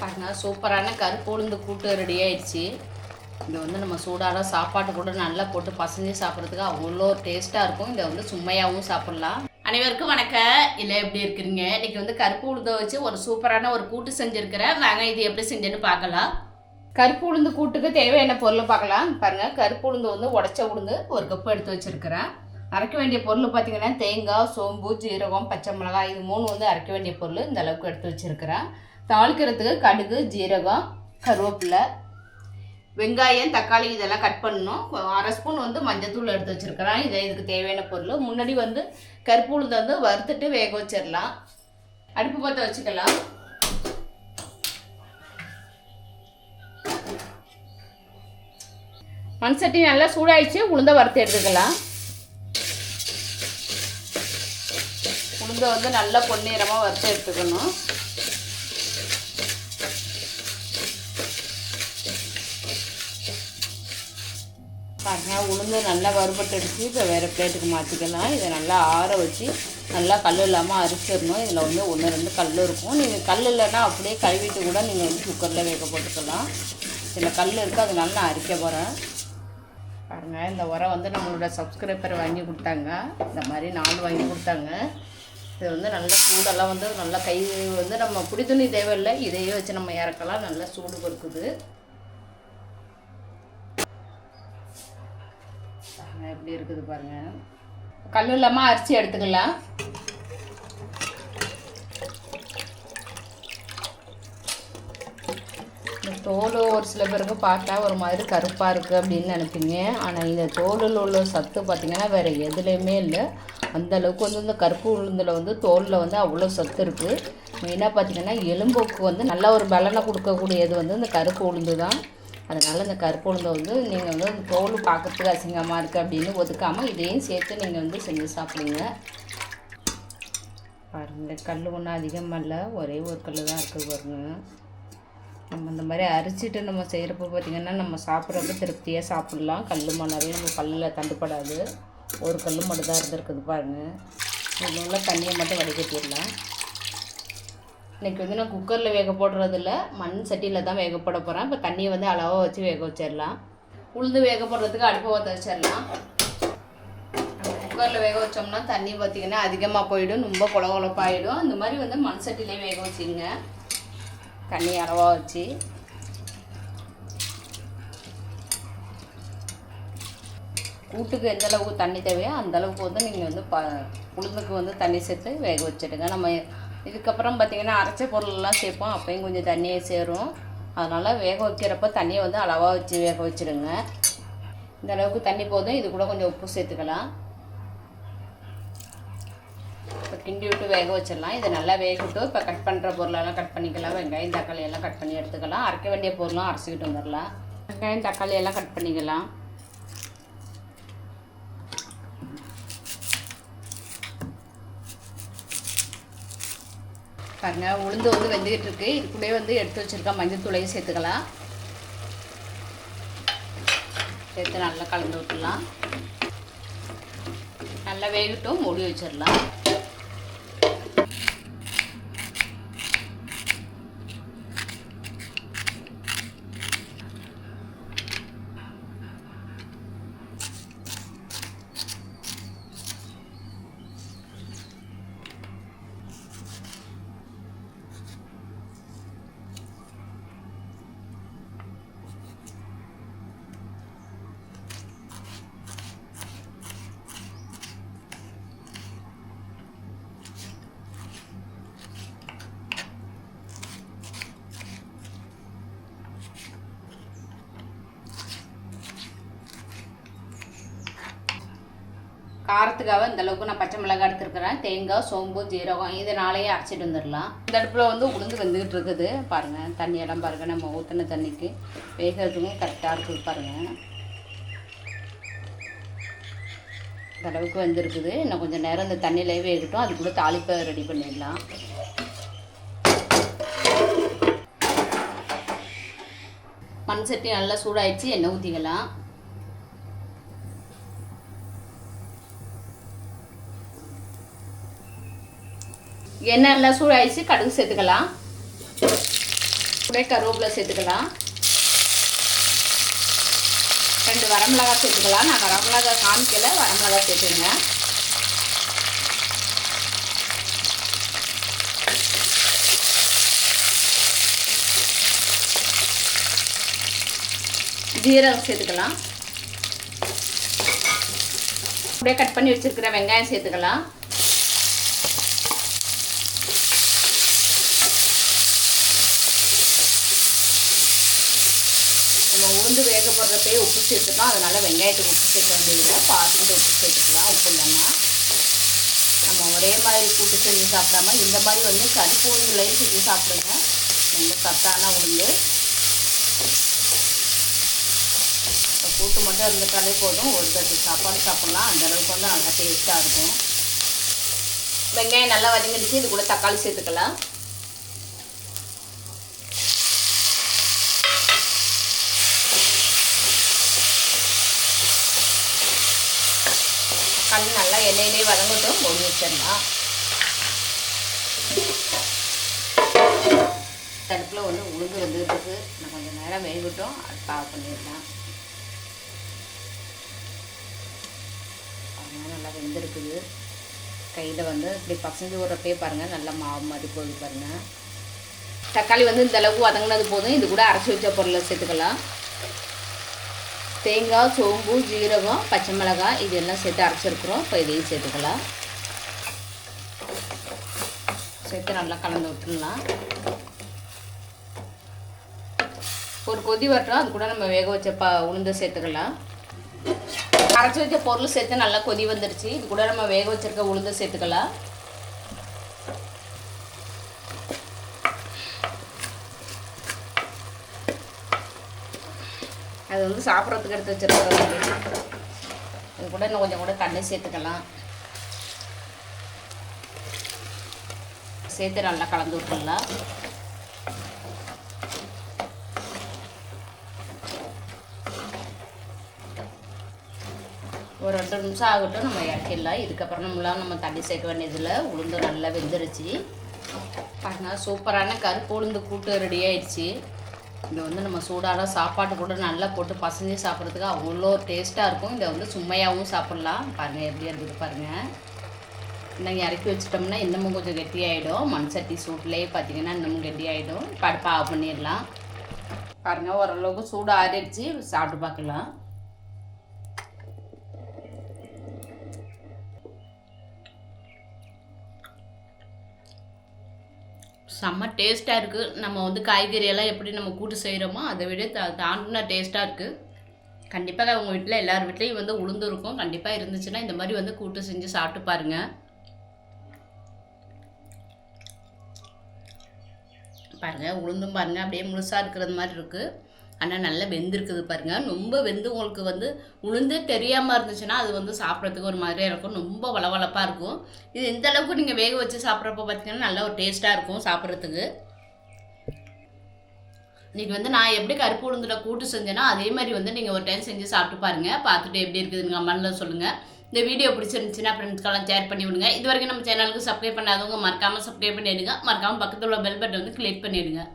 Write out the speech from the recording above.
பாருங்க சூப்பரான கருப்பு உளுந்து கூட்டு ரெடி ஆயிடுச்சு. இதை வந்து நம்ம சூடான சாப்பாட்டு கூட நல்லா போட்டு பசஞ்சு சாப்பிட்றதுக்கு அவ்வளோ டேஸ்ட்டாக இருக்கும். இதை வந்து சும்மையாகவும் சாப்பிட்லாம். அனைவருக்கும் வணக்கம். இல்லை எப்படி இருக்கிறீங்க? இன்னைக்கு வந்து கருப்பு உளுந்தை வச்சு ஒரு சூப்பரான ஒரு கூட்டு செஞ்சுருக்கிறேன். வாங்க இது எப்படி செஞ்சேன்னு பார்க்கலாம். கருப்பு உளுந்து கூட்டுக்கு தேவையான பொருள் பார்க்கலாம். பாருங்கள் கருப்பு உளுந்து வந்து உடச்ச உளுந்து ஒரு கப்பு எடுத்து வச்சுருக்கிறேன். அரைக்க வேண்டிய பொருள் பார்த்தீங்கன்னா தேங்காய் சோம்பு ஜீரகம் பச்சை மிளகாய் இது மூணு வந்து அரைக்க வேண்டிய பொருள் இந்த அளவுக்கு எடுத்து வச்சிருக்கிறேன். தாளிக்கிறதுக்கு கடுகு ஜீரகம் கருவேப்பிலை வெங்காயம் தக்காளி இதெல்லாம் கட் பண்ணணும். அரை ஸ்பூன் வந்து மஞ்சத்தூள் எடுத்து வச்சுருக்கிறேன். இதை இதுக்கு தேவையான பொருள். முன்னாடி வந்து கருப்பு உளுந்து வந்து வறுத்துட்டு வேக வச்சிடலாம். அடுப்பு பற்ற வச்சுக்கலாம். மண் சட்டி நல்லா சூடாயிடுச்சு. உளுந்தை வறுத்து எடுத்துக்கலாம். உளுந்தை வந்து நல்லா பொன்னிறமாக வறுத்து எடுத்துக்கணும். பாருங்க உளுந்து நல்லா வறுபட்டுடுச்சு. இப்போ வேறு பிளேட்டுக்கு மாற்றிக்கலாம் இதை நல்லா ஆற வச்சு நல்லா கல் இல்லாமல் அரிச்சிடணும். இதில் வந்து ஒன்று ரெண்டு கல் இருக்கும். நீங்கள் கல் இல்லைன்னா அப்படியே கழுவிட்டு கூட நீங்கள் வந்து குக்கரில் வேக போட்டுக்கலாம். இதில் கல் இருக்குது அதனால நான் அரிக்க போகிறேன் பாருங்கள் இந்த உரம் வந்து நம்மளோட சப்ஸ்கிரைபர் வாங்கி கொடுத்தாங்க. இந்த மாதிரி நாலு வாங்கி கொடுத்தாங்க. இது வந்து நல்லா சூடெல்லாம் வந்து நல்லா கை வந்து நம்ம புடி துணி தேவையில்லை இதையே வச்சு நம்ம இறக்கலாம். நல்லா சூடு கொடுக்குது எப்படி இருக்குது பாருங்க. கல் இல்லாமல் அரிசி எடுத்துக்கலாம். இந்த தோல் ஒரு சில பேருக்கு பார்த்தா ஒரு மாதிரி கருப்பாக இருக்குது அப்படின்னு நினைப்பீங்க. ஆனால் இந்த தோலில் உள்ள சத்து பார்த்திங்கன்னா வேறு எதுலேயுமே இல்லை. அந்த அளவுக்கு வந்து இந்த கருப்பு உளுந்தில் வந்து தோலில் வந்து அவ்வளோ சத்து இருக்குது மெயினாக பார்த்திங்கன்னா எலும்புக்கு வந்து நல்ல ஒரு பலனை கொடுக்கக்கூடியது வந்து இந்த கருப்பு உளுந்து தான் அதனால் இந்த கருப்பு உளுந்தை வந்து நீங்கள் வந்து அந்த தோல் பார்க்கறதுக்கு அசிங்கமாக இருக்குது அப்படின்னு ஒதுக்காமல் இதையும் சேர்த்து நீங்கள் வந்து செஞ்சு சாப்பிடுங்க. பாருங்கள் கல் ஒன்றும் அதிகமாக இல்லை ஒரே ஒரு கல் தான் இருக்குது பாருங்க. நம்ம இந்த மாதிரி அரிச்சிட்டு நம்ம செய்கிறப்ப பார்த்திங்கன்னா நம்ம சாப்பிட்றப்ப திருப்தியாக சாப்பிட்லாம். கல் மணாவே நம்ம கல்லில் தண்டுப்படாது. ஒரு கல் மட்டும் தான் இருந்திருக்குது பாருங்கள் இதில் உள்ள தண்ணியை மட்டும் வடிகட்டிடலாம். இன்றைக்கி வந்து நான் குக்கரில் வேக போடுறதில்ல மண் சட்டியில் தான் வேக போட போகிறேன் இப்போ தண்ணியை வந்து அளவாக வச்சு வேக வச்சிடலாம். உளுந்து வேக போடுறதுக்கு அடுப்பை ஊற்ற வச்சிடலாம். குக்கரில் வேக வச்சோம்னா தண்ணி பார்த்திங்கன்னா அதிகமாக போயிடும் ரொம்ப குல குழப்பாயிடும் இந்த மாதிரி வந்து மண் சட்டிலே வேக வச்சுங்க. தண்ணி அளவாக வச்சு. கூட்டுக்கு எந்த அளவுக்கு தண்ணி தேவையோ அந்த அளவுக்கு வந்து நீங்கள் வந்து ப உளுந்துக்கு வந்து தண்ணி சேர்த்து வேக வச்சுடுங்க. நம்ம இதுக்கப்புறம் பார்த்திங்கன்னா அரைச்ச பொருளெல்லாம் சேர்ப்போம். அப்போயும் கொஞ்சம் தண்ணியை சேரும். அதனால் வேக வைக்கிறப்ப தண்ணியை வந்து அளவாக வச்சு வேக வச்சுடுங்க இந்த அளவுக்கு தண்ணி போதும். இது கூட கொஞ்சம் உப்பு சேர்த்துக்கலாம். இப்போ கிண்டி விட்டு வேக வச்சிடலாம். இதை நல்லா வேகட்டும். இப்போ கட் பண்ணுற பொருளெல்லாம் கட் பண்ணிக்கலாம். வெங்காயம் தக்காளி எல்லாம் கட் பண்ணி எடுத்துக்கலாம். அரைக்க வேண்டிய பொருளும் அரைச்சிக்கிட்டு வந்துடலாம். வெங்காயம் தக்காளி எல்லாம் கட் பண்ணிக்கலாம். பாருங்க உளுந்து வந்து வெந்துக்கிட்டு இருக்கு. இதுக்குள்ளே வந்து எடுத்து வச்சிருக்க மஞ்சள் தூளையும் சேர்த்துக்கலாம். சேர்த்து நல்லா கலந்து விட்டுலாம் நல்லா வேகட்டும் மூடி வச்சிடலாம். காரத்துக்காக இந்த அளவுக்கு நான் பச்சை மிளகாய் எடுத்துருக்கிறேன். தேங்காய் சோம்பு ஜீரகம் இதை நாளையே அரைச்சிட்டு வந்துடலாம். இந்த அடுப்பில் வந்து உளுந்து வந்துக்கிட்டு இருக்குது. பாருங்கள் தண்ணியெல்லாம் பாருங்கள் நம்ம ஊற்றின தண்ணிக்கு. வேகிறதுக்கும் கரெக்டாக இருக்குது பாருங்கள் இந்த அளவுக்கு வந்துருக்குது. இன்னும் கொஞ்சம் நேரம் இந்த தண்ணியிலே வேகட்டும். அது கூட தாளிப்பை ரெடி பண்ணிடலாம். மண் சட்டி நல்லா சூடாயிடுச்சு. எண்ணெய் ஊற்றிக்கலாம் எண்ணெய் எல்லாம் சூடாயிடுச்சு கடுகு சேர்த்துக்கலாம். அப்படியே கருவேப்பிலை சேர்த்துக்கலாம். ரெண்டு வரமிளகா சேர்த்துக்கலாம். நான் வரமிளகா காமிக்கல வரமிளகா சேர்த்துங்க. ஜீரகம் சேர்த்துக்கலாம். அப்படியே கட் பண்ணி வச்சுருக்கிற வெங்காயம் சேர்த்துக்கலாம். நம்ம உளுந்து வேக போடுறப்பே உப்பு சேர்த்துக்கலாம். அதனால் வெங்காயத்துக்கு உப்பு சேர்க்க வேண்டியதில்லை. பார்த்துட்டு உப்பு சேர்த்துக்கலாம். உப்பு இல்லைன்னா நம்ம ஒரே மாதிரி கூட்டு செஞ்சு சாப்பிடாம இந்த மாதிரி வந்து கருப்பு உளுந்துலையும் செஞ்சு சாப்பிடுங்க. ரொம்ப சத்தான உளுந்து. கூட்டு மட்டும் இருந்துட்டாலே போதும். ஒரு தட்டு சாப்பாடு சாப்பிட்லாம். அந்த அளவுக்கு வந்து நல்லா டேஸ்ட்டாக இருக்கும். வெங்காயம் நல்லா வதங்கிடுச்சு. இது கூட தக்காளி சேர்த்துக்கலாம். தக்காளி நல்லா எண்ணெயிலே வதங்கட்டும். மூடி வச்சிடலாம். தடுப்பில் ஒன்று உளுந்து வந்துருக்கு நான் கொஞ்சம் நேரம் வேகட்டும். அடுப்பு ஆஃப் பண்ணிடலாம். பாருங்க நல்லா வெந்திருக்குது. கையில் வந்து இப்படி பசஞ்சு விட்றப்பே பாருங்கள் நல்லா மாவு மாதிரி போகுது பாருங்கள் தக்காளி வந்து இந்த அளவுக்கு வதங்கினது போதும். இது கூட அரைச்சி வச்ச பொருளை சேர்த்துக்கலாம். தேங்காய் சோம்பு ஜீரகம் பச்சை மிளகாய் இதெல்லாம் சேர்த்து அரைச்சிருக்கிறோம். இப்போ இதையும் சேர்த்துக்கலாம். சேர்த்து நல்லா கலந்து விட்டுடலாம். ஒரு கொதி வரட்டும். அது கூட நம்ம வேக வச்ச ப உளுந்து சேர்த்துக்கலாம். அரைச்சி வச்ச பொருள் சேர்த்து நல்லா கொதி வந்துருச்சு. இது கூட நம்ம வேக வச்சிருக்க உளுந்து சேர்த்துக்கலாம். அது வந்து சாப்பிட்றதுக்கு எடுத்து வச்சிருக்கோம் இது கூட இன்னும் கொஞ்சம் கூட தண்ணி சேர்த்துக்கலாம். சேர்த்து நல்லா கலந்து விட்டுடலாம். ஒரு ரெண்டு நிமிஷம் ஆகட்டும் நம்ம இறக்கிடலாம். இதுக்கப்புறம் நம்மளாம் நம்ம தண்ணி சேர்க்க வேண்டியதில் உளுந்து நல்லா வெந்துருச்சு. பாருங்க சூப்பரான கருப்பு உளுந்து கூட்டு ரெடி ஆயிடுச்சு. இதை வந்து நம்ம சூடான சாப்பாட்டு கூட நல்லா போட்டு பசஞ்சு சாப்பிட்றதுக்கு அவ்வளோ டேஸ்ட்டாக இருக்கும். இதை வந்து சும்மையாகவும் சாப்பிட்லாம். பாருங்கள் எப்படி இருக்குது பாருங்கள் இன்னும் இறக்கி வச்சிட்டோம்னா இன்னமும் கொஞ்சம் கெட்டியாயிடும். மண் சட்டி சூட்லேயே பார்த்தீங்கன்னா இன்னமும் கெட்டியாயிடும். இப்போ ஆஃப் பண்ணிடலாம். பாருங்கள் ஓரளவுக்கு சூடு ஆறிடுச்சு சாப்பிட்டு பார்க்கலாம். செம்ம டேஸ்ட்டாக இருக்குது நம்ம வந்து காய்கறியெல்லாம் எப்படி நம்ம கூட்டு செய்கிறோமோ அதை விட தா தாண்டின டேஸ்ட்டாக இருக்குது கண்டிப்பாக உங்கள் வீட்டில் எல்லார் வீட்லேயும் வந்து உளுந்து இருக்கும் கண்டிப்பாக இருந்துச்சுன்னா இந்த மாதிரி வந்து கூட்டு செஞ்சு சாப்பிட்டு பாருங்கள் பாருங்கள் உளுந்தும் பாருங்கள் அப்படியே முழுசாக இருக்கிறது மாதிரி இருக்குது ஆனால் நல்லா வெந்திருக்குது பாருங்கள் ரொம்ப வெந்து உங்களுக்கு வந்து உளுந்து தெரியாமல் இருந்துச்சுன்னா அது வந்து சாப்பிட்றதுக்கு ஒரு மாதிரியாக இருக்கும். ரொம்ப வளவளப்பாக இருக்கும். இது இந்த அளவுக்கு நீங்கள் வேக வச்சு சாப்பிட்றப்ப பார்த்தீங்கன்னா நல்லா ஒரு டேஸ்ட்டாக இருக்கும் சாப்பிட்றதுக்கு. இன்றைக்கி வந்து நான் எப்படி கருப்பு உளுந்தில் கூட்டு செஞ்சேன்னா அதே மாதிரி வந்து நீங்கள் ஒரு டைம் செஞ்சு சாப்பிட்டு பாருங்கள் பார்த்துட்டு எப்படி இருக்குதுன்னு கமெண்ட்டில் சொல்லுங்கள் இந்த வீடியோ பிடிச்சிருந்துச்சுன்னா ஃப்ரெண்ட்ஸ்க்கெல்லாம் ஷேர் பண்ணி விடுங்க. இது வரைக்கும் நம்ம சேனலுக்கு சப்ஸ்கிரைப் பண்ணாதவங்க மறக்காமல் சப்ஸ்கிரைப் பண்ணிடுங்க. மறக்காமல் பக்கத்தில் உள்ள பெல் பட்டன் வந்து கிளிக் பண்ணிடுங்க.